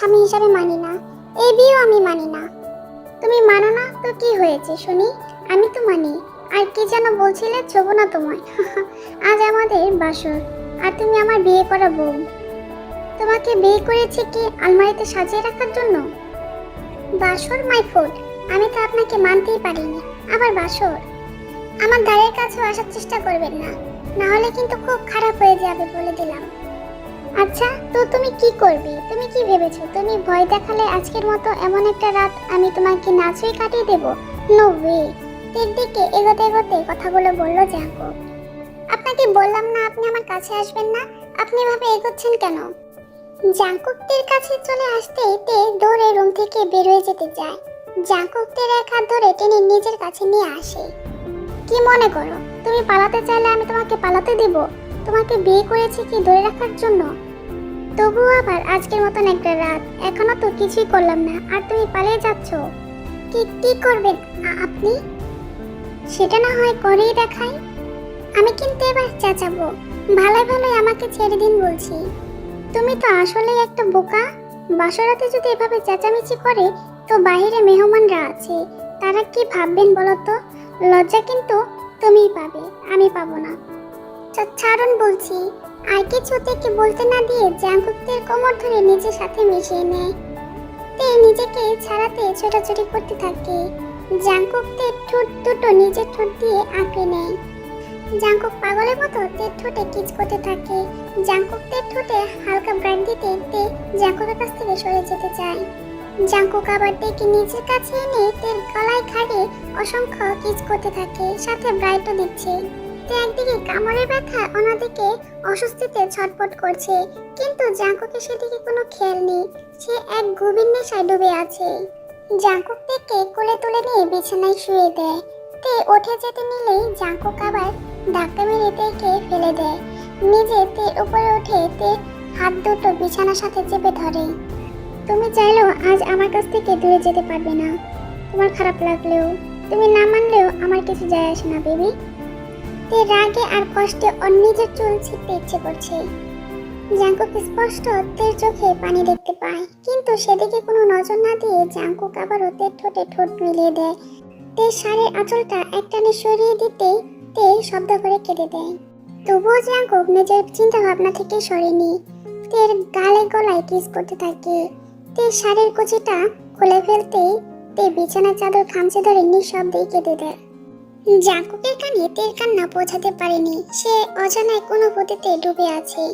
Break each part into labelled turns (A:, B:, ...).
A: স্বামী হিসাবে মানি না। এই বিয়েও আমি মানি না। তুমি মানো না তো কি হয়েছে, শুনি? আমি তো মানি। আর কি যেন বলছিলে, ছোবো না তোমায়। আজ আমাদের বাসর, আর তুমি আমার বিয়ে করা বউ। তোমাকে বিয়ে করেছি কি আলমারিতে সাজিয়ে রাখার জন্য? বাসর, মাই ফুড আমি তো আপনাকে মানতেই পারিনি। আবার বাসর? আমার দ্বারের কাছেও আসার চেষ্টা করবেন না। না হলে কিন্তু খুব খারাপ হয়ে যাবে বলে দিলাম। আচ্ছা তো তুমি কি করবে? তুমি কি ভেবেছো? তুমি ভয় দেখালে আজকের মতো এমন একটা রাত আমি তোমাকে নাচুই কাটিয়ে দেব? নো ওয়ে তের দিকে এগোতে এগোতে কথাগুলো বলল জাঙ্কু। আপনাকে বললাম না আপনি আমার কাছে আসবেন না? আপনি এভাবে এগোচ্ছেন কেন? জাঙ্কুকদের কাছে চলে আসতে তে দৌড়ে রুম থেকে বের হয়ে যেতে চায় জাঙ্কুকদের এক হাত ধরে টেনে নিজের কাছে নিয়ে আসে। কি মনে করো? তুমি পালাতে চাইলে আমি তোমাকে পালাতে দেব? তোমাকে বিয়ে করেছি কি ধরে রাখার জন্য? তবুও আবার আজকের মতন একটা রাত, এখনও তো কিছুই করলাম না, আর তুমি পালিয়ে যাচ্ছ। কি কি করবেন আপনি? সেটা না হয় করেই দেখাই। আমি কিন্তু এবার চেঁচাবো। ভালোই ভালোই আমাকে ছেড়ে দিন বলছি। তুমি তো আসলেই একটা বোকা। বাসরাতে যদি এভাবে চেঁচামেচি করে, তো বাইরে মেহমানরা আছে। তারা কি ভাববেন বলো তো? লজ্জা কিন্তু তুমিই পাবে, আমি পাবো না। ছাড়ুন বলছি। আর কিছু থেকে বলতে না দিয়ে জাঙ্কুকদের কোমর ধরে নিজের সাথে মিশিয়ে নেয়। তে নিজেকে ছাড়াতে ছোটাছুটি করতে থাকে। জাঙ্কুকদের ঠোঁট দুটো নিজের ঠোঁট দিয়ে আঁকড়ে নেয়। জাঙ্কুক পাগলের মতো তে ঠোঁটে কিচ করতে থাকে। জাঙ্কুকদের ঠোঁটে হালকা ব্রাইট দিতে তে জাঙ্কুকের কাছ থেকে সরে যেতে চায়। জাঙ্কুক আবার ডেকে নিজের কাছে এনে তের গলায় খাড়ে অসংখ্য কিচ করতে থাকে, সাথে ব্রাইটও দিচ্ছে। তে একদিকে কামড়ের ব্যথা, অন্যদিকে অস্বস্তিতে ছটফট করছে। কিন্তু জাঙ্কুকে সেদিকে কোনো খেয়াল নেই। সে এক গভীর নেশায় ডুবে আছে। জাঙ্কুক থেকে কোলে তুলে নিয়ে বিছানায় শুয়ে দেয়। তে ওঠে যেতে নিলেই জাঙ্কুক আবার ধাক্কা মেরে তেকে ফেলে দেয়। নিজে তে উপরে উঠে তে হাত দুটো বিছানার সাথে চেপে ধরে। তুমি চাইলেও আজ আমার কাছ থেকে দূরে যেতে পারবে না। তোমার খারাপ লাগলেও, তুমি না মানলেও আমার কিছু যায় আসে না, বেবি। তে রাগে আর কষ্টে ওর নিজের চুল ছিঁড়তে ইচ্ছে করছে। জাঙ্কুক স্পষ্ট তের চোখে পানি দেখতে পায়, কিন্তু সেদিকে কোনো নজর না দিয়ে জাঙ্কুক আবার ওদের ঠোঁটে ঠোঁট মিলিয়ে দেয়। তে শাড়ির আঁচলটা একটানে সরিয়ে দিতেই তে শব্দ করে কেটে দেয়। তবুও জাঙ্কুক নিজের চিন্তা ভাবনা থেকে সরেনি। তের গালে গলায় কিস করতে থাকে। তে শাড়ির কুচিটা খুলে ফেলতেই তে বিছানার চাদর খামচে ধরে নিঃশব্দেই কেটে দেয়। জাঙ্কুকের কানে তের কান্না পৌঁছাতে পারেনি। সে অজানায় কোনো গতিতে ডুবে আছে।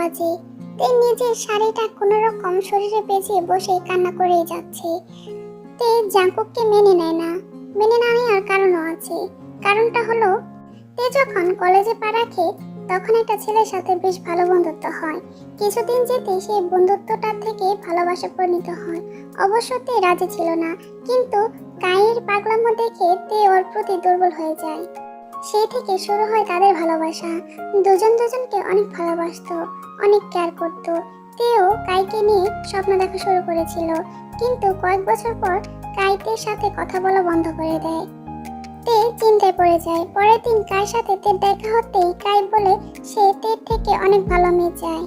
A: বাজে তে নিজের শাড়িটা কোনো রকম শরীরে পেঁচিয়ে বসে কান্না করেই যাচ্ছে। তে জাঙ্কুককে মেনে নেয় না। মেনে না নেওয়ার কারণও আছে। কারণটা হলো, তে যখন কলেজে পা রাখে, তখন একটা ছেলের সাথে বেশ ভালো বন্ধুত্ব হয়। কিছুদিন যেতে সেই বন্ধুত্বটা থেকে ভালোবাসা পরিণত হয়। অবশ্য তে রাজি ছিল না, কিন্তু কায়ের পাগলামো দেখে তে ওর প্রতি দুর্বল হয়ে যায়। সেই থেকে শুরু হয় তাদের ভালোবাসা। দুজন দুজনকে অনেক ভালোবাসতো, অনেক কেয়ার করত। তেও কাইকে নিয়ে স্বপ্ন দেখা শুরু করেছিল। কিন্তু কয়েক বছর পর কাইতের সাথে কথা বলা বন্ধ করে দেয়। তে চিন্তায় পড়ে যায়। পরের দিন কার সাথে তের দেখা হতেই কাই বলে সে তের থেকে অনেক ভালো মেয়ে চায়।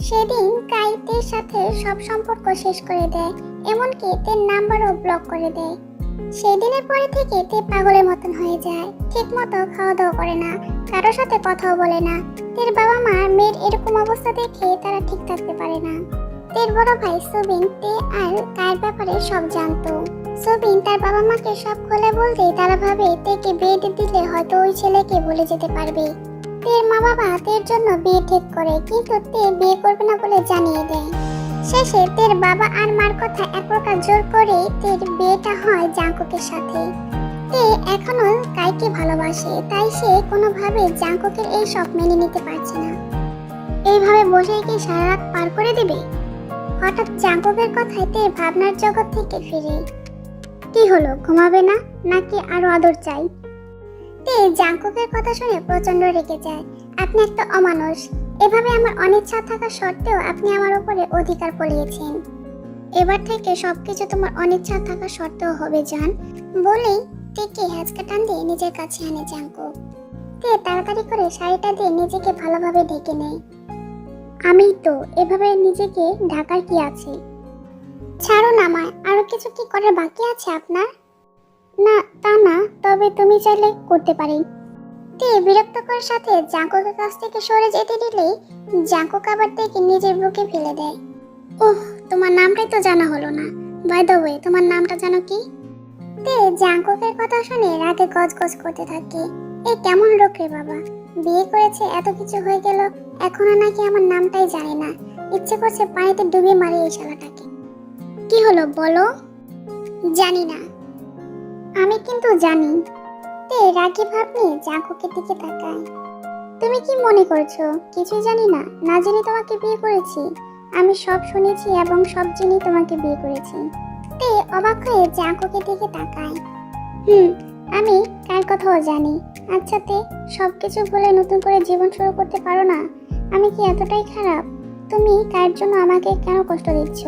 A: সেদিন কাইতের সাথে সব সম্পর্ক শেষ করে দেয়। এমনকি তের নাম্বারও ব্লক করে দেয়। সেই দিনের পরে থেকে তে পাগলের মতন হয়ে যায়। ঠিক মতো খাওয়া দাওয়া করে না, কারোর সাথে কথাও বলে না। তের বাবা মা মেয়ের এরকম অবস্থা দেখে তারা ঠিক থাকতে পারে না। তের বড় ভাই সুবিন, তে আর তার ব্যাপারে সব জানতো। সুবিন তার বাবা মাকে সব খুলে বলতে তারা ভাবে তেকে বিয়ে দিলে হয়তো ওই ছেলেকে ভুলে যেতে পারবে। তের মা বাবা তের জন্য বিয়ে ঠিক করে, কিন্তু তে বিয়ে করবে না বলে জানিয়ে দেয়। শেষে তের বাবা আর মার কথা এক প্রকার জোর করে তের বিয়েটা হয় জাঙ্কুকের সাথে। তে এখনও কাইকে ভালোবাসে, তাই সে কোনোভাবে জাঙ্কুকের এই সব মেনে নিতে পারছে না। এইভাবে বসে কি সারা রাত পার করে দেবে? হঠাৎ জাঙ্কুকের কথায় তে ভাবনার জগৎ থেকে ফিরে। কি হলো, ঘুমাবে না? নাকি আরও আদর চাই? তে জাঙ্কুকের কথা শুনে প্রচণ্ড রেগে যায়। আপনি একটা অমানুষ। এভাবে আমার অনিচ্ছা থাকা সত্ত্বেও আপনি আমার উপরে অধিকার পলিয়েছেন এবার থেকে সবকিছু তোমার অনিচ্ছা থাকা সত্ত্বেও হবে, জান। বলেই তেকে হ্যাচকা টান দিয়ে নিজের কাছে আনে জাঙ্কুক তে তাড়াতাড়ি করে শাড়িটা দিয়ে নিজেকে ভালোভাবে ঢেকে নেয়। আমি তো এভাবে নিজেকে ঢাকার কি আছে? ছাড়ুন আমায়, আরও কিছু কি করার বাকি আছে আপনার? না, তা না, তবে তুমি চাইলে করতে পারি। তে বিরক্তকর সাথে জাঙ্কুকের কাছ থেকে সরে যেতে দিলেই জাঙ্কুক আবার থেকে নিজের বুকে ফেলে দেয়। ওহ তোমার নামটাই তো জানা হলো না। বাই দ্য ওয়ে তোমার নামটা জানো কি? তে জাঙ্কুকের কথা শুনে রাগে গজগজ করতে থাকে। এ কেমন লোক রে বাবা? বিয়ে করেছে, এত কিছু হয়ে গেল, এখনও নাকি আমার নামটাই জানে না। ইচ্ছে করছে পানিতে ডুবে মারি এই শালাটাকে। কি হলো বলো? জানি না। আমি কিন্তু জানি। তে রাগি ভাব নিয়ে জাঙ্কুকের দিকে তাকায়। তুমি কি মনে করছ? কিছুই জানি না। না জেনে তোমাকে বিয়ে করেছি। আমি সব শুনেছি এবং সব জেনে তোমাকে বিয়ে করেছি। তে অবাক হয়ে জাঙ্কুকের দিকে তাকায়। হুম, আমি কার কথাও জানি। আচ্ছা তে সব কিছু ভুলে নতুন করে জীবন শুরু করতে পারো না? আমি কি এতটাই খারাপ? তুমি কার জন্য আমাকে কেন কষ্ট দিচ্ছ?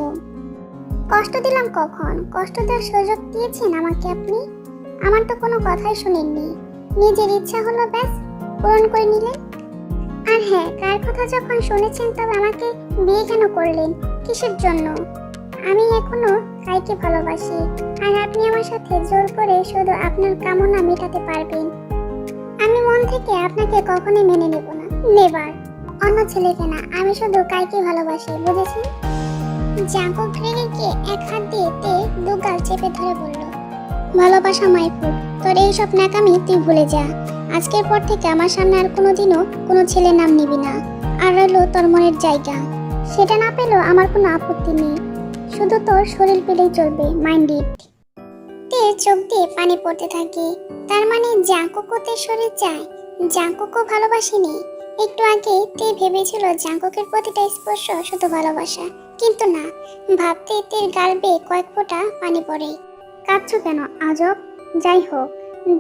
A: কষ্ট দিলাম কখন? কষ্ট দেওয়ার সুযোগ দিয়েছেন আমাকে আপনি? আমার তো কোনো কথাই শুনেননি। নিজের ইচ্ছা হলো ব্যাস পূরণ করে নিলেন আর হ্যাঁ কার কথা যখন শুনেছেন তবে আমাকে বিয়ে কেন করলেন? কিসের জন্য? আমি এখনও কাইকে ভালোবাসি। আর আপনি আমার সাথে জোর করে শুধু আপনার কামনা মেটাতে পারবেন। আমি মন থেকে আপনাকে কখনোই মেনে নেব না। নেবার। অন্য ছেলেকে না, আমি শুধু কাইকে ভালোবাসি, বুঝেছেন? জাঙ্কক রেগে এক হাত দিয়ে তে দু গাল চেপে ধরে বলল ভালোবাসা মাইফুল তোর এইসব ন্যাকামি তুই ভুলে যা। আজকের পর থেকে আমার সামনে আর কোনোদিনও কোনো ছেলের নাম নিবি না। আর রইল তোর মনের জায়গা। সেটা না পেলেও আমার কোনো আপত্তি নেই। শুধু তোর শরীর পেলেই চলবে, মাইন্ড ইট। তে চোখ দিয়ে পানি পড়তে থাকে। তার মানে জাঙ্কুকোতে শরীর চায়। জাঙ্কুকও ভালোবাসেনি। একটু আগে তে ভেবেছিল জাঙ্কুকের প্রতিটা স্পর্শ শুধু ভালোবাসা। কিন্তু না ভাবতে তের গাল বেয়ে কয়েক ফোঁটা পানি পড়ে। কাঁদছো কেন আজব? যাই হোক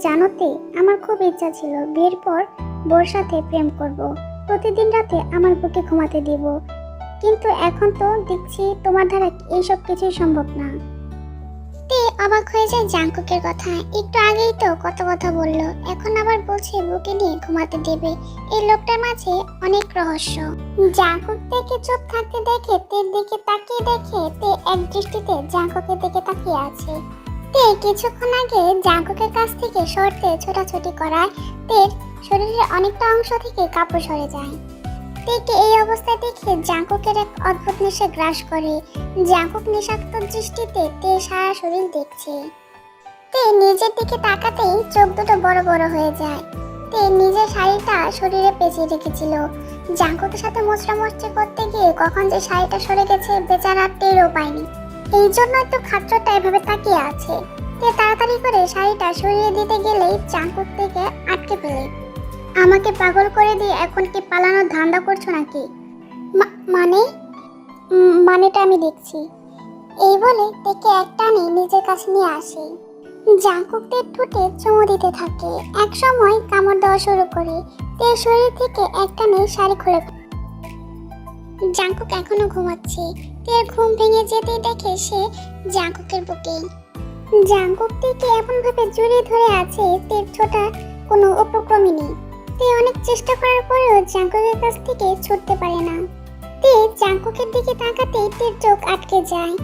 A: জানোতে আমার খুব ইচ্ছা ছিল বিয়ের পর বোর সাথে প্রেম করব। প্রতিদিন রাতে আমার বুকে ঘুমাতে দিব। কিন্তু এখন তো দেখছি তোমার দ্বারা এইসব কিছুই সম্ভব না। তে অবাক হয়ে যায় জাঙ্কুকের কথা। একটু আগেই তো কত কথা বলল। এখন আবার বলছে বুকে নিয়ে ঘুমাতে দেবে। এই লোকটার মাঝে অনেক রহস্য। জাঙ্কুক থেকে চুপ থাকতে দেখে তের দিকে তাকিয়ে দেখে তে এক দৃষ্টিতে জাঙ্কুকের দিকে তাকিয়ে আছে। তে কিছুক্ষণ আগে জাঙ্কুকের কাছ থেকে সরতে ছোটাছুটি করায় তের শরীরের অনেকটা অংশ থেকে কাপড় সরে যায়। তেকে এই অবস্থায় দেখে জাঙ্কুকের এক অদ্ভুত নেশা গ্রাস করে। জাঙ্কুক নেশাক্ত দৃষ্টিতে তে সারা শরীর দেখছে। তে নিজের দিকে তাকাতেই চোখ দুটো বড় বড় হয়ে যায়। তে নিজের শাড়িটা শরীরে পেঁচিয়ে রেখেছিল। জাঙ্কুকের সাথে মোচড়া মোচড়ি করতে গিয়ে কখন যে শাড়িটা সরে গেছে বেচারা টেরও পায়নি। এই জন্য একটু খাচ্চটা এভাবে তাকিয়ে আছে। তে তাড়াতাড়ি করে শাড়িটা সরিয়ে দিতে গেলেই জাঙ্কুক থেকে আটকে ফেলে আমাকে পাগল করে দিয়ে এখন কি পালানোর ধান্দা করছ নাকি? মানে? মানেটা আমি দেখছি। এই বলে তেকে এক টানে নিজের কাছে নিয়ে আসে। জাঙ্কুকদের ঠোঁটে চুমু দিতে থাকে। এক সময় কামড় দেওয়া শুরু করে। তে শরীর থেকে এক টানে শাড়ি খুলে। জাঙ্কুক এখনও ঘুমাচ্ছে। তে ঘুম ভেঙে যেতে দেখে সে জাঙ্কুকের বুকে। জাঙ্কুক থেকে এমন ভাবে জড়িয়ে ধরে আছে তের ছোটা কোনো উপক্রমই নেই। তে অনেক চেষ্টা করার পরেও জাঙ্কুকের কাছ থেকে ছুটতে পারে না। তে জাঙ্কুকের দিকে তাকাতেই তের চোখ আটকে যায়।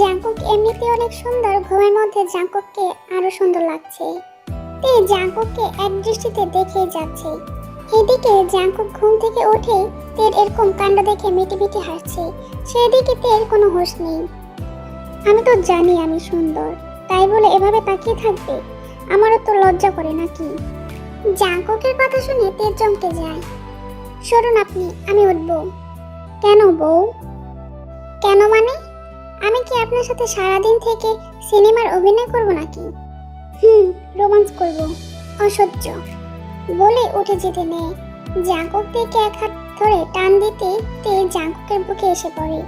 A: জাঙ্কুক এমনিতে অনেক সুন্দর, ঘুমের মধ্যে জাঙ্কুককে আরও সুন্দর লাগছে। তে জাঙ্কুককে এক দৃষ্টিতে দেখে যাচ্ছে। এদিকে জাঙ্কুক ঘুম থেকে উঠে তের এরকম কাণ্ড দেখে মিটি মিটি হাসছে। সেদিকে তের কোনো হোশ নেই। আমি তো জানি আমি সুন্দর, তাই বলে এভাবে তাকিয়ে থাকবে? আমারও তো লজ্জা করে নাকি? জাঙ্কুকের কথা শুনে তের চমকে যায়। সরুন আপনি, আমি উঠবো। কেন বউ? কেন মানে? আমি কি আপনার সাথে সারাদিন থেকে সিনেমার অভিনয় করব নাকি? হুম, রোমান্স করব। অসহ্য। বলে উঠে যেতে নেই জাঙ্কুক থেকে এক হাত ধরে টান দিতে তে জাঙ্কুকের বুকে এসে পড়ে।